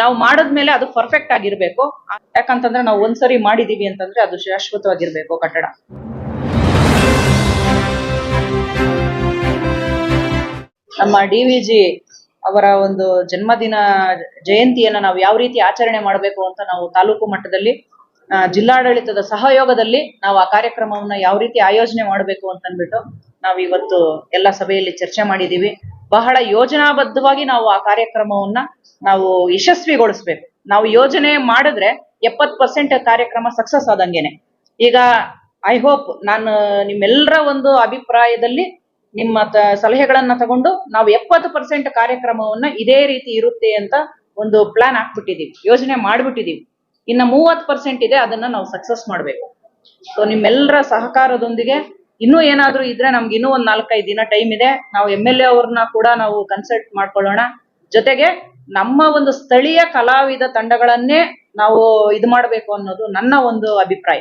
ನಾವು ಮಾಡಿದ್ಮೇಲೆ ಅದು ಪರ್ಫೆಕ್ಟ್ ಆಗಿರ್ಬೇಕು. ಯಾಕಂತಂದ್ರೆ ನಾವು ಒಂದ್ಸರಿ ಮಾಡಿದೀವಿ ಅಂತಂದ್ರೆ ಅದು ಶಾಶ್ವತವಾಗಿರ್ಬೇಕು ಕಟ್ಟಡ. ನಮ್ಮ ಡಿ ವಿ ಅವರ ಒಂದು ಜನ್ಮದಿನ ಜಯಂತಿಯನ್ನ ನಾವು ಯಾವ ರೀತಿ ಆಚರಣೆ ಮಾಡಬೇಕು ಅಂತ ನಾವು ತಾಲೂಕು ಮಟ್ಟದಲ್ಲಿ ಜಿಲ್ಲಾಡಳಿತದ ಸಹಯೋಗದಲ್ಲಿ ನಾವು ಆ ಕಾರ್ಯಕ್ರಮವನ್ನ ಯಾವ ರೀತಿ ಆಯೋಜನೆ ಮಾಡಬೇಕು ಅಂತ ಅಂದ್ಬಿಟ್ಟು ನಾವು ಇವತ್ತು ಎಲ್ಲ ಸಭೆಯಲ್ಲಿ ಚರ್ಚೆ ಮಾಡಿದೀವಿ. ಬಹಳ ಯೋಜನಾಬದ್ಧವಾಗಿ ನಾವು ಆ ಕಾರ್ಯಕ್ರಮವನ್ನ ನಾವು ಯಶಸ್ವಿಗೊಳಿಸ್ಬೇಕು. ನಾವು ಯೋಜನೆ ಮಾಡಿದ್ರೆ ಎಪ್ಪತ್ ಪರ್ಸೆಂಟ್ ಕಾರ್ಯಕ್ರಮ ಸಕ್ಸಸ್ ಆದಂಗೆನೆ. ಈಗ ಐ ಹೋಪ್ ನಾನು ನಿಮ್ಮೆಲ್ಲರ ಒಂದು ಅಭಿಪ್ರಾಯದಲ್ಲಿ ನಿಮ್ಮ ಸಲಹೆಗಳನ್ನ ತಗೊಂಡು ನಾವು ಎಪ್ಪತ್ತು ಪರ್ಸೆಂಟ್ ಕಾರ್ಯಕ್ರಮವನ್ನ ಇದೇ ರೀತಿ ಇರುತ್ತೆ ಅಂತ ಒಂದು ಪ್ಲಾನ್ ಹಾಕ್ಬಿಟ್ಟಿದೀವಿ. ಯೋಜನೆ ಮಾಡ್ಬಿಟ್ಟಿದೀವಿ. ಇನ್ನ ಮೂವತ್ ಪರ್ಸೆಂಟ್ ಇದೆ, ಅದನ್ನ ನಾವು ಸಕ್ಸಸ್ ಮಾಡ್ಬೇಕು. ಸೊ ನಿಮ್ಮೆಲ್ಲರ ಸಹಕಾರದೊಂದಿಗೆ ಇನ್ನೂ ಏನಾದ್ರು ಇದ್ರೆ ನಮ್ಗೆ ಇನ್ನೂ ಒಂದ್ ನಾಲ್ಕೈದು ದಿನ ಟೈಮ್ ಇದೆ. ನಾವು ಎಂ ಎಲ್ ಎ ಅವ್ರನ್ನ ಕೂಡ ನಾವು ಕನ್ಸಲ್ಟ್ ಮಾಡ್ಕೊಳ್ಳೋಣ. ಜೊತೆಗೆ ನಮ್ಮ ಒಂದು ಸ್ಥಳೀಯ ಕಲಾವಿದ ತಂಡಗಳನ್ನೇ ನಾವು ಇದು ಮಾಡಬೇಕು ಅನ್ನೋದು ನನ್ನ ಒಂದು ಅಭಿಪ್ರಾಯ.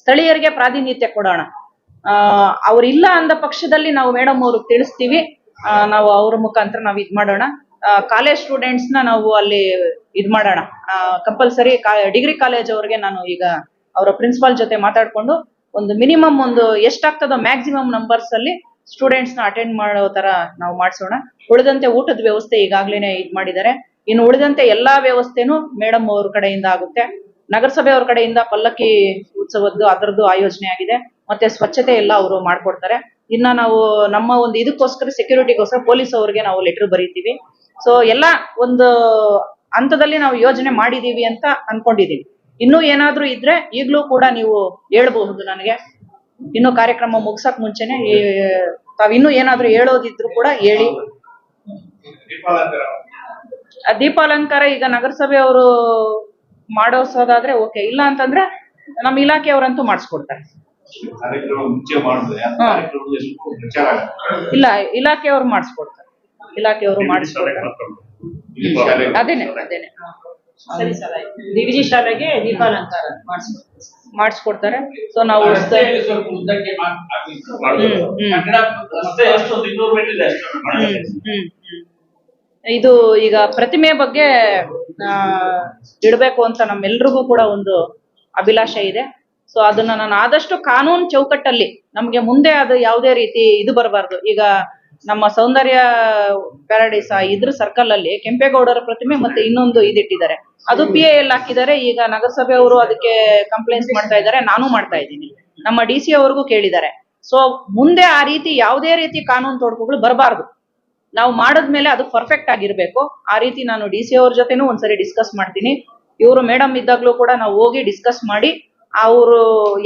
ಸ್ಥಳೀಯರಿಗೆ ಪ್ರಾತಿನಿಧ್ಯ ಕೊಡೋಣ. ಅವ್ರಿಲ್ಲ ಅಂದ ಪಕ್ಷದಲ್ಲಿ ನಾವು ಮೇಡಮ್ ಅವ್ರಿಗೆ ತಿಳಿಸ್ತೀವಿ. ನಾವು ಅವ್ರ ಮುಖಾಂತರ ನಾವು ಇದ್ ಮಾಡೋಣ. ಕಾಲೇಜ್ ಸ್ಟೂಡೆಂಟ್ಸ್ನ ನಾವು ಅಲ್ಲಿ ಇದ್ ಮಾಡೋಣ. ಕಂಪಲ್ಸರಿ ಡಿಗ್ರಿ ಕಾಲೇಜ್ ಅವ್ರಿಗೆ ನಾನು ಈಗ ಅವರ ಪ್ರಿನ್ಸಿಪಾಲ್ ಜೊತೆ ಮಾತಾಡ್ಕೊಂಡು ಒಂದು ಮಿನಿಮಮ್ ಒಂದು ಎಷ್ಟಾಗ್ತದೋ ಮ್ಯಾಕ್ಸಿಮಮ್ ನಂಬರ್ಸ್ ಅಲ್ಲಿ ಸ್ಟೂಡೆಂಟ್ಸ್ನ ಅಟೆಂಡ್ ಮಾಡೋ ತರ ನಾವು ಮಾಡಿಸೋಣ. ಉಳಿದಂತೆ ಊಟದ ವ್ಯವಸ್ಥೆ ಈಗಾಗ್ಲೇನೆ ಇದ್ ಮಾಡಿದ್ದಾರೆ. ಇನ್ನು ಉಳಿದಂತೆ ಎಲ್ಲಾ ವ್ಯವಸ್ಥೆನೂ ಮೇಡಮ್ ಅವ್ರ ಕಡೆಯಿಂದ ಆಗುತ್ತೆ. ನಗರಸಭೆ ಅವ್ರ ಕಡೆಯಿಂದ ಪಲ್ಲಕ್ಕಿ ಉತ್ಸವದ್ದು ಅದರದ್ದು ಆಯೋಜನೆ ಆಗಿದೆ. ಮತ್ತೆ ಸ್ವಚ್ಛತೆ ಎಲ್ಲ ಅವರು ಮಾಡ್ಕೊಡ್ತಾರೆ. ಇನ್ನ ನಾವು ನಮ್ಮ ಒಂದು ಇದಕ್ಕೋಸ್ಕರ ಸೆಕ್ಯೂರಿಟಿಗೋಸ್ಕರ ಪೊಲೀಸ್ ಅವ್ರಿಗೆ ನಾವು ಲೆಟರ್ ಬರೀತೀವಿ. ಸೊ ಎಲ್ಲ ಒಂದು ಹಂತದಲ್ಲಿ ನಾವು ಯೋಜನೆ ಮಾಡಿದೀವಿ ಅಂತ ಅನ್ಕೊಂಡಿದೀವಿ. ಇನ್ನೂ ಏನಾದ್ರೂ ಇದ್ರೆ ಈಗ್ಲೂ ಕೂಡ ನೀವು ಹೇಳ್ಬಹುದು ನನಗೆ. ಇನ್ನು ಕಾರ್ಯಕ್ರಮ ಮುಗ್ಸಕ್ ಮುಂಚೆನೆ ತಾವಿನ್ನೂ ತಾವ್ ಇನ್ನೂ ಏನಾದ್ರೂ ಹೇಳೋದಿದ್ರು ಕೂಡ ಹೇಳಿ. ಆ ದೀಪಾಲಂಕಾರ ಈಗ ನಗರಸಭೆ ಅವರು ಮಾಡೋಸೋದಾದ್ರೆ ಓಕೆ. ಇಲ್ಲ ಅಂತಂದ್ರೆ ನಮ್ಮ ಇಲಾಖೆಯವರಂತೂ ಮಾಡಿಸ್ಕೊಡ್ತಾರೆ. ಇಲ್ಲ ಇಲಾಖೆಯವರು ಮಾಡಿಸ್ಕೊಡ್ತಾರೆ. ಇಲಾಖೆಯವರು ಮಾಡಿಸ್ಕೊಡ್ತಾರೆ. ಅದೇನೆ ಅದೇನೆ. ದಿವಿಜಿ ಶಾಲೆಗೆ ದೀಪಾಲಂಕಾರ ಮಾಡಿಸ್ಕೊಡ್ತಾರೆ. ಸೊ ನಾವು ಇದೆ ಈಗ ಪ್ರತಿಮೆ ಬಗ್ಗೆ ಇಡಬೇಕು ಇಡ್ಬೇಕು ಅಂತ ನಮ್ಮೆಲ್ರಿಗೂ ಕೂಡ ಒಂದು ಅಭಿಲಾಷೆ ಇದೆ. ಸೊ ಅದನ್ನ ನಾನು ಆದಷ್ಟು ಕಾನೂನು ಚೌಕಟ್ಟಲ್ಲಿ ನಮ್ಗೆ ಮುಂದೆ ಅದು ಯಾವುದೇ ರೀತಿ ಇದು ಬರಬಾರ್ದು. ಈಗ ನಮ್ಮ ಸೌಂದರ್ಯ ಪ್ಯಾರಡೈಸ್ ಇದ್ರ ಸರ್ಕಲ್ ಅಲ್ಲಿ ಕೆಂಪೇಗೌಡರ ಪ್ರತಿಮೆ ಮತ್ತೆ ಇನ್ನೊಂದು ಇದಿಟ್ಟಿದ್ದಾರೆ. ಅದು ಪಿ ಐ ಎಲ್ ಹಾಕಿದ್ದಾರೆ. ಈಗ ನಗರಸಭೆ ಅವರು ಅದಕ್ಕೆ ಕಂಪ್ಲೇಂಟ್ಸ್ ಮಾಡ್ತಾ ಇದ್ದಾರೆ. ನಾನು ಮಾಡ್ತಾ ಇದ್ದೀನಿ. ನಮ್ಮ ಡಿ ಸಿ ಅವ್ರಿಗೂ ಕೇಳಿದ್ದಾರೆ. ಸೊ ಮುಂದೆ ಆ ರೀತಿ ಯಾವುದೇ ರೀತಿ ಕಾನೂನು ತೊಡಕುಗಳು ಬರಬಾರ್ದು. ನಾವು ಮಾಡಿದ್ಮೇಲೆ ಅದು ಪರ್ಫೆಕ್ಟ್ ಆಗಿರ್ಬೇಕು. ಆ ರೀತಿ ನಾನು ಡಿ ಸಿ ಅವ್ರ ಜೊತೆನೂ ಒಂದ್ಸರಿ ಡಿಸ್ಕಸ್ ಮಾಡ್ತೀನಿ. ಇವರು ಮೇಡಮ್ ಇದ್ದಾಗ್ಲೂ ಕೂಡ ನಾವು ಹೋಗಿ ಡಿಸ್ಕಸ್ ಮಾಡಿ ಅವರು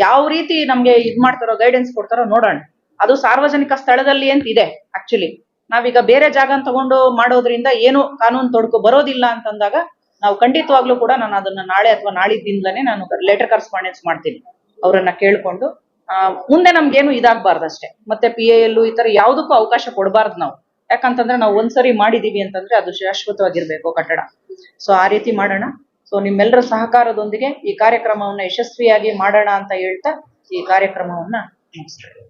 ಯಾವ ರೀತಿ ನಮ್ಗೆ ಇದ್ ಮಾಡ್ತಾರೋ ಗೈಡೆನ್ಸ್ ಕೊಡ್ತಾರೋ ನೋಡೋಣ. ಅದು ಸಾರ್ವಜನಿಕ ಸ್ಥಳದಲ್ಲಿ ಅಂತ ಇದೆ ಆಕ್ಚುಲಿ ನಾವೀಗ ಬೇರೆ ಜಾಗ ತಗೊಂಡು ಮಾಡೋದ್ರಿಂದ ಏನು ಕಾನೂನು ತೊಡಕು ಬರೋದಿಲ್ಲ ಅಂತಂದಾಗ ನಾವು ಖಂಡಿತವಾಗ್ಲೂ ಕೂಡ ನಾನು ಅದನ್ನ ನಾಳೆ ಅಥವಾ ನಾಳಿದ್ದಿಂದಲೇ ನಾನು ಲೆಟರ್ ಕರೆಸ್ಪಾಂಡೆನ್ಸ್ ಮಾಡ್ತೀನಿ. ಅವರನ್ನ ಕೇಳ್ಕೊಂಡು ಮುಂದೆ ನಮ್ಗೇನು ಇದಾಗಬಾರ್ದು ಅಷ್ಟೇ ಮತ್ತೆ ಪಿ ಎ ಎಲ್ಲು ಈ ತರ ಯಾವುದಕ್ಕೂ ಅವಕಾಶ ಕೊಡಬಾರ್ದು ನಾವು. ಯಾಕಂತಂದ್ರೆ ನಾವು ಒಂದ್ಸರಿ ಮಾಡಿದೀವಿ ಅಂತಂದ್ರೆ ಅದು ಶಾಶ್ವತವಾಗಿರ್ಬೇಕು ಕಟ್ಟಡ. ಸೊ ಆ ರೀತಿ ಮಾಡೋಣ. ಸೊ ನಿಮ್ಮೆಲ್ಲರ ಸಹಕಾರದೊಂದಿಗೆ ಈ ಕಾರ್ಯಕ್ರಮವನ್ನ ಯಶಸ್ವಿಯಾಗಿ ಮಾಡೋಣ ಅಂತ ಹೇಳ್ತಾ ಈ ಕಾರ್ಯಕ್ರಮವನ್ನ ಮುಗಿಸ್ತೇನೆ.